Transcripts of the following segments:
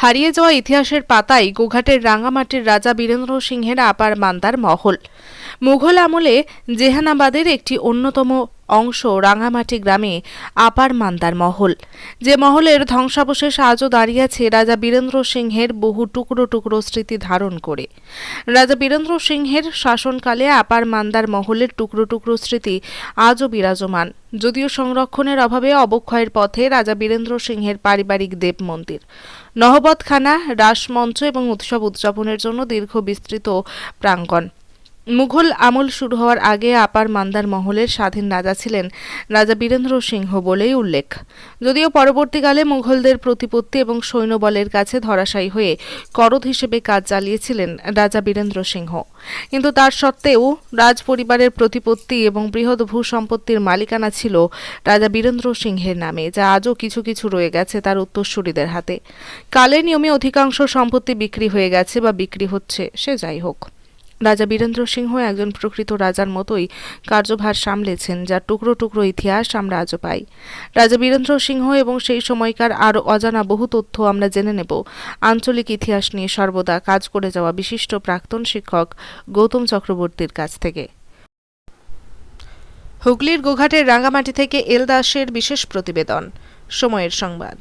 হারিয়ে যাওয়া ইতিহাসের পাতাই গোঘাটের রাঙামাটির রাজা বীরেন্দ্র সিংহের আপার মান্দার মহল। মুঘল আমলে জেহানাবাদের একটি অন্যতম অংশ রাঙামাটি গ্রামে আপার মান্দার মহল। যে মহলের ধ্বংসাবশেষ আজও দাঁড়িয়ে আছে রাজা বীরেন্দ্র সিংহের বহু টুকরো টুকরো স্মৃতি ধারণ করে। রাজা বীরেন্দ্র সিংহের শাসনকালে আপার মান্দার মহলের টুকরো টুকরো স্মৃতি আজও বিরাজমান। যদিও সংরক্ষণের অভাবে অবক্ষয়ের পথে রাজা বীরেন্দ্র সিংহের পারিবারিক দেব মন্দির। নহবতখানা, রাসমঞ্চ এবং উৎসব উদযাপনের জন্য দীর্ঘ বিস্তৃত প্রাঙ্গণ। মুঘল আমল শুরু হওয়ার আগে আপার মান্দার মহলের স্বাধীন রাজা ছিলেন রাজা বীরেন্দ্র সিংহ বলেই উল্লেখ। যদিও পরবর্তীকালে মুঘলদের প্রতিপত্তি এবং সৈন্যবলের কাছে ধরাশায়ী হয়ে করদ হিসেবে কাজ চালিয়েছিলেন রাজা বীরেন্দ্র সিংহ। কিন্তু তার সত্ত্বেও রাজ পরিবারের প্রতিপত্তি এবং বৃহৎ ভূ সম্পত্তির মালিকানা ছিল রাজা বীরেন্দ্র সিংহের নামে, যা আজও কিছু কিছু রয়ে গেছে তার উত্তরসূরিদের হাতে। কালের নিয়মে অধিকাংশ সম্পত্তি বিক্রি হয়ে গেছে বা বিক্রি হচ্ছে, সে যাই হোক। রাজা বীরেন্দ্র সিংহ একজন প্রকৃত রাজার মতোই কার্যভার সামলেছেন যার টুকরো টুকরো ইতিহাস আমরা আজও পাই। রাজা বীরেন্দ্র সিংহ এবং সেই সময়কার আরও অজানা বহু তথ্য আমরা জেনে নেব। আঞ্চলিক ইতিহাস নিয়ে সর্বদা কাজ করে যাওয়া বিশিষ্ট প্রাক্তন শিক্ষক গৌতম চক্রবর্তীর কাছ থেকে। হুগলির গোঘাটের রাঙ্গামাটি থেকে এল দাসের বিশেষ প্রতিবেদন। সময়ের সংবাদ।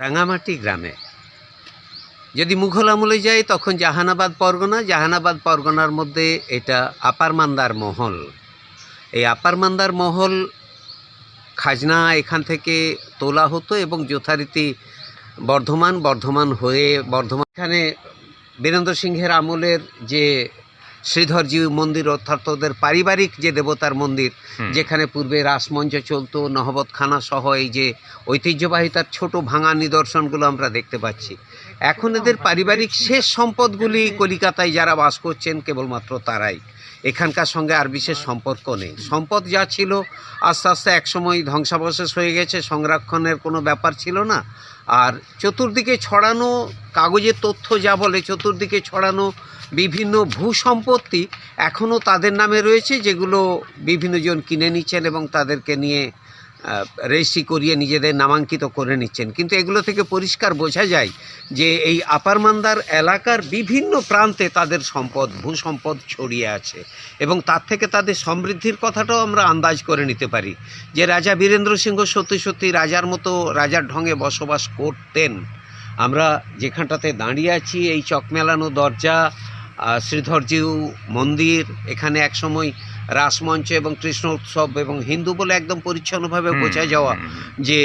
রাঙামাটি গ্রামে যদি মুঘল আমলে যাই তখন জাহানাবাদ পরগনা জাহানাবাদ পরগনার মধ্যে এটা আপার মান্দার মহল। এই আপার মান্দার মহল খাজনা এখান থেকে তোলা হতো এবং যথারীতি বর্ধমান বর্ধমান হয়ে বর্ধমান এখানে বীরেন্দ্র সিংহের আমলের যে শ্রীধরজি মন্দির অর্থাৎ ওদের পারিবারিক যে দেবতার মন্দির যেখানে পূর্বে রাসমঞ্চ চলতো নহবতখানা সহ এই যে ঐতিহ্যবাহী তার ছোট ভাঙা নিদর্শনগুলো আমরা দেখতে পাচ্ছি। এখন এদের পারিবারিক শেষ সম্পদগুলি কলিকাতায় যারা বাস করছেন কেবলমাত্র তারাই। এখানকার সঙ্গে আর বিশেষ সম্পর্ক নেই। সম্পদ যা ছিল আস্তে আস্তে একসময় ধ্বংসাবশেষ হয়ে গেছে, সংরক্ষণের কোনো ব্যাপার ছিল না। আর চতুর্দিকে ছড়ানো কাগজের তথ্য যা বলে, চতুর্দিকে ছড়ানো বিভিন্ন ভূ সম্পত্তি এখনও তাদের নামে রয়েছে, যেগুলো বিভিন্নজন কিনে নিচ্ছেন এবং তাদেরকে নিয়ে রেজিস্ট্রি করিয়ে নিজেদের নামাঙ্কিত করে নিচ্ছেন। কিন্তু এগুলো থেকে পরিষ্কার বোঝা যায় যে এই আপার মান্দার এলাকার বিভিন্ন প্রান্তে তাদের সম্পদ ভূ সম্পদ ছড়িয়ে আছে এবং তার থেকে তাদের সমৃদ্ধির কথাটাও আমরা আন্দাজ করে নিতে পারি যে রাজা বীরেন্দ্র সিংহ সত্যি সত্যি রাজার মতো রাজার ঢঙে বসবাস করতেন। আমরা যেখানটাতে দাঁড়িয়ে আছি, এই চকমেলানো দরজা শ্রীধরজিউ মন্দির, এখানে একসময় রাসমঞ্চ এবং কৃষ্ণ উৎসব এবং হিন্দু বলে একদম পরিচ্ছন্নভাবে বোঝা যাওয়া যে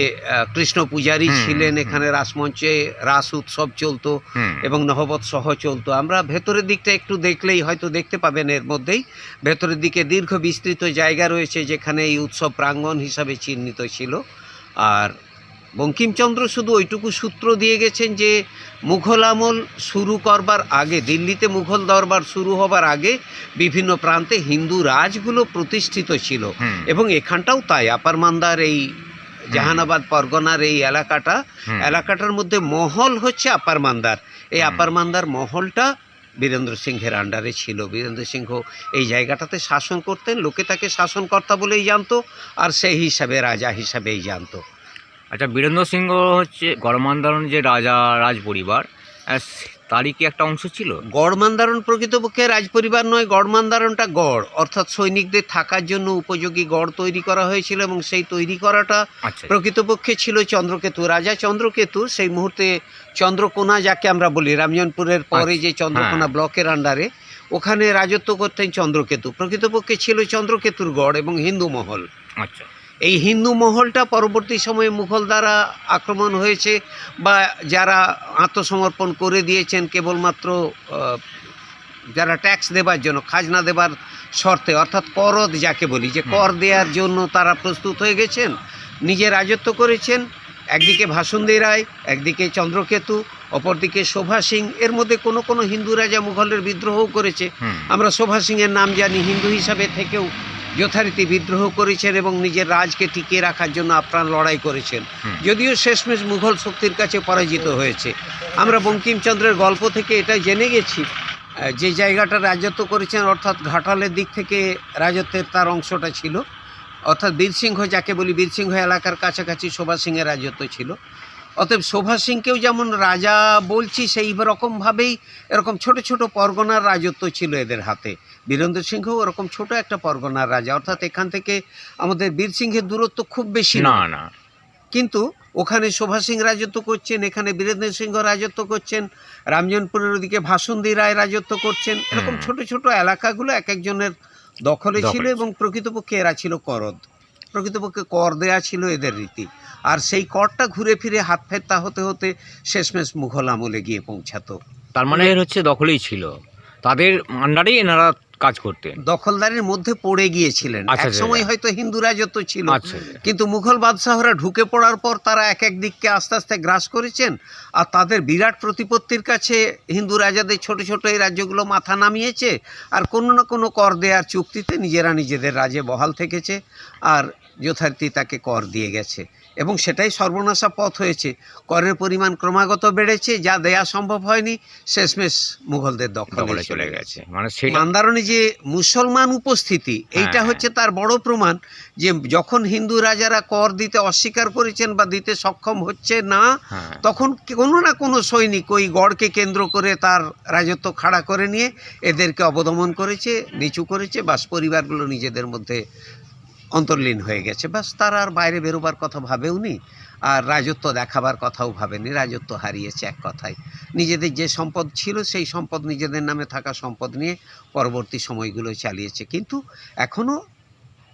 কৃষ্ণ পূজারী ছিলেন এখানে রাসমঞ্চে রাস উৎসব চলতো এবং নহবত সহ চলতো। আমরা ভেতরের দিকটা একটু দেখলেই হয়তো দেখতে পাবেন এর মধ্যেই। ভেতরের দিকে দীর্ঘ বিস্তৃত জায়গা রয়েছে যেখানে এই উৎসব প্রাঙ্গণ হিসাবে চিহ্নিত ছিল। আর বঙ্কিমচন্দ্র শুধু ওইটুকু সূত্র দিয়ে গেছেন যে মুঘল আমল শুরু করবার আগে দিল্লিতে মুঘল দরবার শুরু হবার আগে বিভিন্ন প্রান্তে হিন্দু রাজগুলো প্রতিষ্ঠিত ছিল। এবং এখানটাও তাই আপার মান্দার এই জাহানাবাদ পরগনার এই এলাকাটা এলাকাটার মধ্যে মহল হচ্ছে আপার মান্দার। এই আপার মান্দার মহলটা বীরেন্দ্র সিংহের আন্ডারে ছিল। বীরেন্দ্র সিংহ এই জায়গাটাতে শাসন করতেন লোকে তাকে শাসনকর্তা বলেই জানতো আর সেই হিসাবে রাজা হিসাবেই জানতো। আচ্ছা বীরেন্দ্র সিংহ হচ্ছে গড়মান্দারণ যে রাজা রাজ পরিবার তারই কি একটা অংশ ছিল? গড়মান্দারণ প্রকৃতপক্ষে রাজপরিবার নয় গড়মান্দারণটা গড়। অর্থাৎ সৈনিকদের থাকার জন্য উপযোগী গড় তৈরি করা হয়েছিল এবং সেই তৈরি করাটা আচ্ছা। প্রকৃতপক্ষে ছিল চন্দ্রকেতু। রাজা চন্দ্রকেতু সেই মুহূর্তে চন্দ্রকোনা যাকে আমরা বলি রামজনপুরের পরে যে চন্দ্রকোনা হ্যাঁ। ব্লকের আন্ডারে ওখানে রাজত্ব করতেন চন্দ্রকেতু। প্রকৃতপক্ষে ছিল চন্দ্রকেতুর গড় এবং হিন্দু মহল। আচ্ছা। এই হিন্দু মহলটা পরবর্তী সময়ে মুঘল দ্বারা আক্রমণ হয়েছে বা যারা আত্মসমর্পণ করে দিয়েছেন কেবলমাত্র যারা ট্যাক্স দেবার জন্য খাজনা দেবার শর্তে অর্থাৎ করদ যাকে বলি যে কর দেওয়ার জন্য তারা প্রস্তুত হয়ে গেছেন নিজে রাজত্ব করেছেন একদিকে ভাসুন্দি রায় একদিকে চন্দ্রকেতু অপরদিকে শোভা সিং এর মধ্যে কোনো কোনো হিন্দু রাজা মুঘলের বিদ্রোহও করেছে। আমরা শোভা সিংয়ের নাম জানি হিন্দু হিসাবে থেকেও যথারীতি বিদ্রোহ করেছেন এবং নিজের রাজকে টিকিয়ে রাখার জন্য আপ্রাণ লড়াই করেছেন। যদিও শেষমেশ মুঘল শক্তির কাছে পরাজিত হয়েছে। আমরা বঙ্কিমচন্দ্রের গল্প থেকে এটা জেনে গেছি যে জায়গাটা রাজত্ব করেছেন অর্থাৎ ঘাটালের দিক থেকে রাজত্বের তার অংশটা ছিল অর্থাৎ বীরসিংহ যাকে বলি বীরসিংহ এলাকার কাছাকাছি শোভা সিংহের রাজত্ব ছিল। অতএব শোভা সিংকেও যেমন রাজা বলছি সেই রকমভাবেই এরকম ছোট ছোট পরগনার রাজত্ব ছিল এদের হাতে। বীরেন্দ্র সিংহও ওরকম ছোট একটা পরগনার রাজা। অর্থাৎ এখান থেকে আমাদের বীর সিংহের দূরত্ব খুব বেশি না না। কিন্তু ওখানে শোভা সিং রাজত্ব করছেন এখানে বীরেন্দ্র সিংহ রাজত্ব করছেন রামজনপুরের ওদিকে ভাসুন্দি রায় রাজত্ব করছেন। এরকম। ছোট ছোট এলাকাগুলো এক একজনের দখলে ছিল এবং প্রকৃতপক্ষে এরা ছিল করদ। প্রকৃতপক্ষে কর দেয়া ছিল এদের রীতি। আর সেই করটা ঘুরে ফিরে হাত ফেরতা হতে হতে শেষমেশ মুঘল আমলে গিয়ে পৌঁছাতো। তার মানে এর হচ্ছে দখলেই ছিল। তাদের আন্ডারেই এনারা কাজ করতেন। দখলদারির মধ্যে পড়ে গিয়েছিলেন। আচ্ছা, এক সময় আচ্ছা। হয়তো হিন্দু রাজত্ব ছিল। আচ্ছা কিন্তু মুঘল বাদশাহরা ঢুকে পড়ার পর তারা এক এক দিককে আস্তে আস্তে গ্রাস করেছেন আর তাদের বিরাট প্রতিপত্তির কাছে হিন্দু রাজাদের ছোট ছোট এই রাজ্যগুলো মাথা নামিয়েছে আর কোনো না কোনো কর দেওয়ার চুক্তিতে নিজেরা নিজেদের রাজে বহাল থেকেছে। আর যথারীতি তাকে কর দিয়ে গেছে। এবং সেটাই সর্বনাশা পথ হয়েছে। করের পরিমাণ ক্রমাগত বেড়েছে যা দেয়া সম্ভব হয়নি শেষমেশ মুঘলদের দখলে চলে গেছে। মানে মান্দারণে যে মুসলমান উপস্থিতি এইটা হ্যাঁ। হচ্ছে তার বড় প্রমাণ যে যখন হিন্দু রাজারা কর দিতে অস্বীকার করেছেন বা দিতে সক্ষম হচ্ছে না হ্যাঁ। তখন কোনো না কোনো সৈনিক ওই গড়কে কেন্দ্র করে তার রাজত্ব খাড়া করে নিয়ে এদেরকে অবদমন করেছে নিচু করেছে বাস পরিবারগুলো নিজেদের মধ্যে অন্তর্লীন হয়ে গেছে। বাস তারা আর বাইরে বেরোবার কথা ভাবেও নি, আর রাজত্ব দেখাবার কথাও ভাবেনি রাজত্ব হারিয়েছে এক কথায়। নিজেদের যে সম্পদ ছিল, সেই সম্পদ নিজেদের নামে থাকা সম্পদ নিয়ে পরবর্তী সময়গুলো চালিয়েছে। কিন্তু এখনও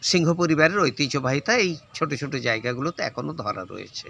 সিংহ পরিবারের ঐতিহ্যবাহিতা এই ছোট ছোট জায়গাগুলোতে এখনও ধরা রয়েছে।